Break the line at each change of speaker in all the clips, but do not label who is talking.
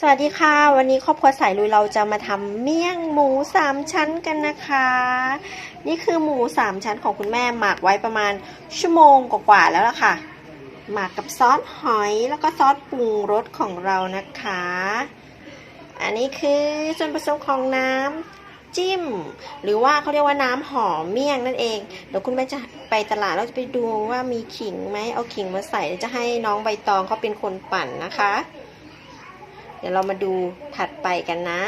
สวัสดีค่ะ วันนี้ครอบครัวสายลุยเราจะมาทำเมี่ยงหมูสามชั้นกันนะคะ นี่คือหมูสามชั้นของคุณแม่หมักไว้ประมาณชั่วโมงกว่าๆแล้วล่ะค่ะ หมักกับซอสหอยแล้วก็ซอสปรุงรสของเรานะคะ อันนี้คือส่วนผสมของน้ำจิ้ม หรือว่าเขาเรียกว่าน้ำหอมเมี่ยงนั่นเอง เดี๋ยวคุณแม่จะไปตลาดแล้วจะไปดูว่ามีขิงไหมเอาขิงมาใส่จะให้น้องใบตองเขาเป็นคนปั่นนะคะ ดี๋ยวเรามาดูถัดไปกันนะ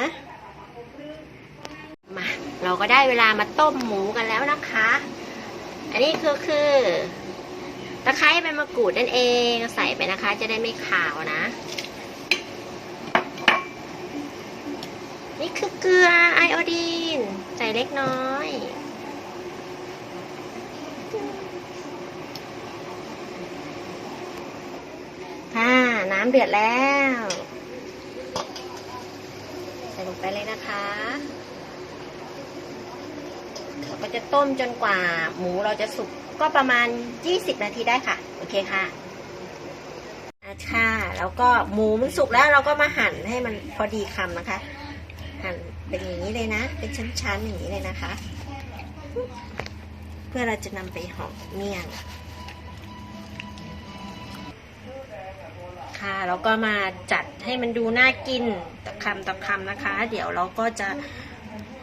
มาเราก็ได้เวลามาต้มหมูกันแล้วนะคะ อันนี้คือคือตะไคร้ใบมะกรูดนั่นเองใส่ไปนะคะ จะได้ไม่ขาวนะ นี่คือเกลือไอโอดีนใส่เล็กน้อยค่ะน้ำเดือดแล้ว ไปเลยนะคะเราก็จะต้มจนกว่าหมูเราจะสุกก็ประมาณ 20 นาทีได้ค่ะ โอเคค่ะค่ะแล้วก็หมูมันสุกแล้วเราก็มาหั่นให้มันพอดีคำนะคะ หั่นเป็นอย่างนี้เลยนะ เป็นชั้นๆอย่างนี้เลยนะคะ เพื่อเราจะนำไปห่อเมี่ยง ค่ะแล้วก็มาจัดให้มันดูน่ากิน คำต่อคำนะคะ เดี๋ยวเราก็จะ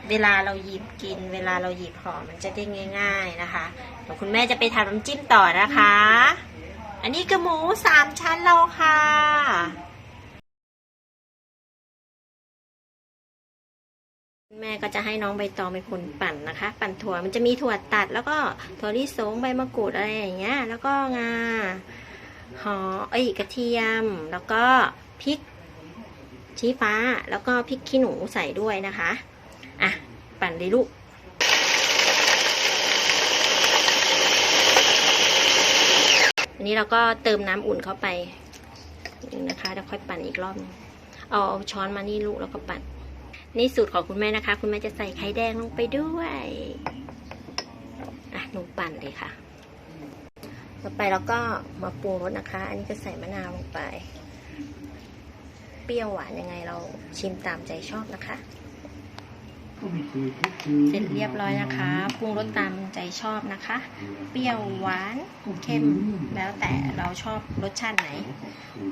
เวลาเราหยิบกิน เวลาเราหยิบห่อมันจะได้ง่าย ๆนะคะเดี๋ยวคุณแม่จะไปทำน้ำจิ้มต่อนะคะ อันนี้คือหมูสามชั้นเราค่ะแม่ก็จะให้น้องใบตองเป็นคนปั่นนะคะ ปั่นถั่วมันจะมีถั่วตัด แล้วก็ถั่วลิสงใบมะกรูดอะไรอย่างเงี้ย แล้วก็งาหอเอ้ยกระเทียม แล้วก็พริก ชี้ฟ้าแล้วก็พริกขี้หนูใส่ด้วยนะคะ อะ ปั่นเลยลูกอันนี้เราก็เติมน้ำอุ่นเข้าไปนะคะแล้วค่อยปั่นอีกรอบนึงเอาเอาช้อนมานี่ลูกแล้วก็ปั่น นี่สูตรของคุณแม่นะคะ คุณแม่จะใส่ไข่แดงลงไปด้วยอะหนูปั่นเลยค่ะ ต่อไปเราก็มาปรุงรสนะคะ อันนี้ก็ใส่มะนาวลงไป เปรี้ยวหวานยังไงเราชิมตามใจชอบนะคะเสร็จเรียบร้อยนะคะปรุงรสตามใจชอบนะคะ เปรี้ยวหวานเค็มแล้วแต่เราชอบรสชาติไหน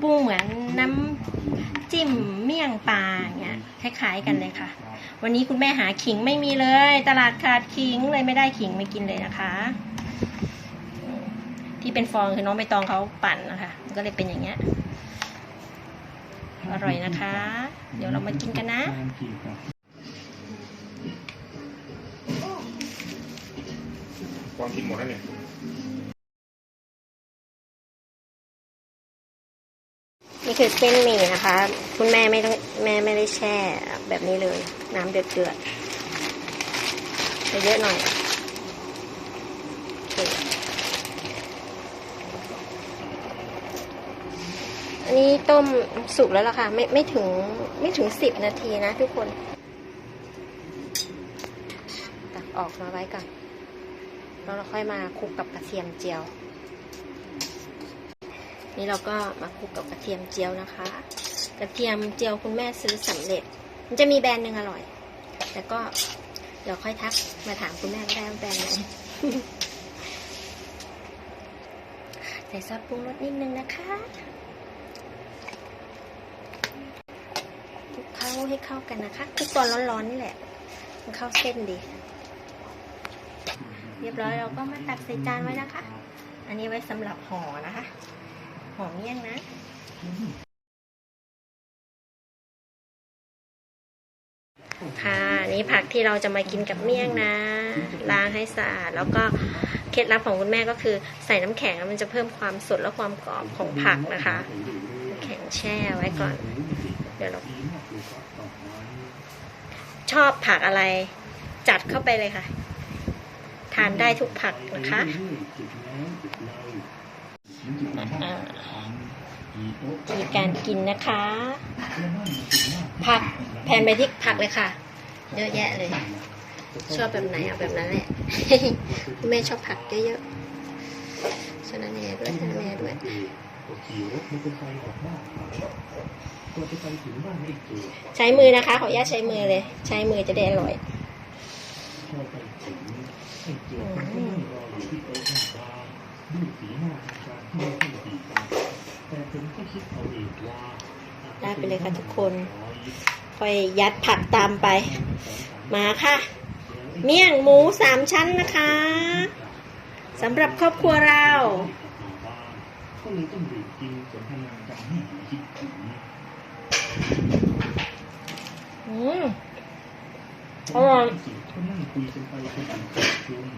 ปรุงเหมือนน้ำจิ้มเมี่ยงปลาเนี่ยคล้ายๆกันเลยค่ะ วันนี้คุณแม่หาขิงไม่มีเลย ตลาดขาดขิงเลยไม่ได้ขิงไม่กินเลยนะคะ ที่เป็นฟองคือน้องใบตองเขาปั่นนะคะ ก็เลยเป็นอย่างเงี้ย อร่อยนะคะ เดี๋ยวเรามากินกันนะ
กวางกินหมดแล้วเนี่ย
นี่คือเส้นหมี่นะคะ คุณแม่ไม่ต้องแม่ไม่ได้แช่แบบนี้เลย น้ำเดือดเดือดๆใส่เยอะหน่อยโอเคอั นี้ต้มสุกแล้วล่ะค่ะ ไม่ไม่ถึงไม่ถึงสิบนาทีนะทุกคน ตักออกมาไว้ก่อนแล้วเราค่อยมาคลุกกับกระเทียมเจียว นี่เราก็มาคลุกกับกระเทียมเจียวนะคะ กระเทียมเจียวคุณแม่ซื้อสำเร็จ มันจะมีแบรนด์หนึ่งอร่อย แต่ก็เดี๋ยวค่อยทักมาถามคุณแม่ก็ได้ว่าแบรนด์ไหนใส่ซอสปรุงรสนิดนึงนะคะคลุกเข้าให้เข้ากันนะคะคลุกตอนร้อนๆนี่แหละ มันเข้าเส้นดี เรียบร้อยเราก็มาตักใส่จานไว้นะคะ อันนี้ไว้สำหรับห่อนะคะ ห่อเมี่ยงนะค่ะนี่ผักที่เราจะมากินกับเมี่ยงนะ ล้างให้สะอาด แล้วก็เคล็ดลับของคุณแม่ก็คือ ใส่น้ำแข็งแล้วมันจะเพิ่มความสดและความกรอบของผักนะคะ แข็งแช่ไว้ก่อน เดี๋ยวเราชอบผักอะไร จัดเข้าไปเลยค่ะ ทานได้ทุกผักนะคะอ่าวิธีการกินนะคะ ผักแผ่นไปที่ผักเลยค่ะ เยอะแยะเลย ชอบแบบไหนเอาแบบนั้นแหละคุณแม่ชอบผักเยอะๆชนะแนด้วยชนะแนด้วย
ก็ขี่รถมอเตอร์ไซค์ออกบ้านไปก็จะไปถึงบ้านไม่เจอ
ใช้มือนะคะ ขออนุญาตใช้มือเลย ใช้มือจะได้อร่อย
พอไปถึงให้เจอคนที่นั่งรออยู่ที่โต๊ะหน้าบ้านด้วยสีหน้าอาการที่ไม่ค่อยดีกันแต่ผมก็คิดเอาเองว่า
ได้ไปเลยค่ะทุกคนค่อยยัดผักตามไป มาค่ะ เมี่ยงหมูสามชั้นนะคะสำหรับครอบครัวเรา
ก็เลยต้องดื่มกินสนทนากันให้ดีคิดถึง
อืมอร่อย
คุยกันไปจนถึงเที่ยงคืน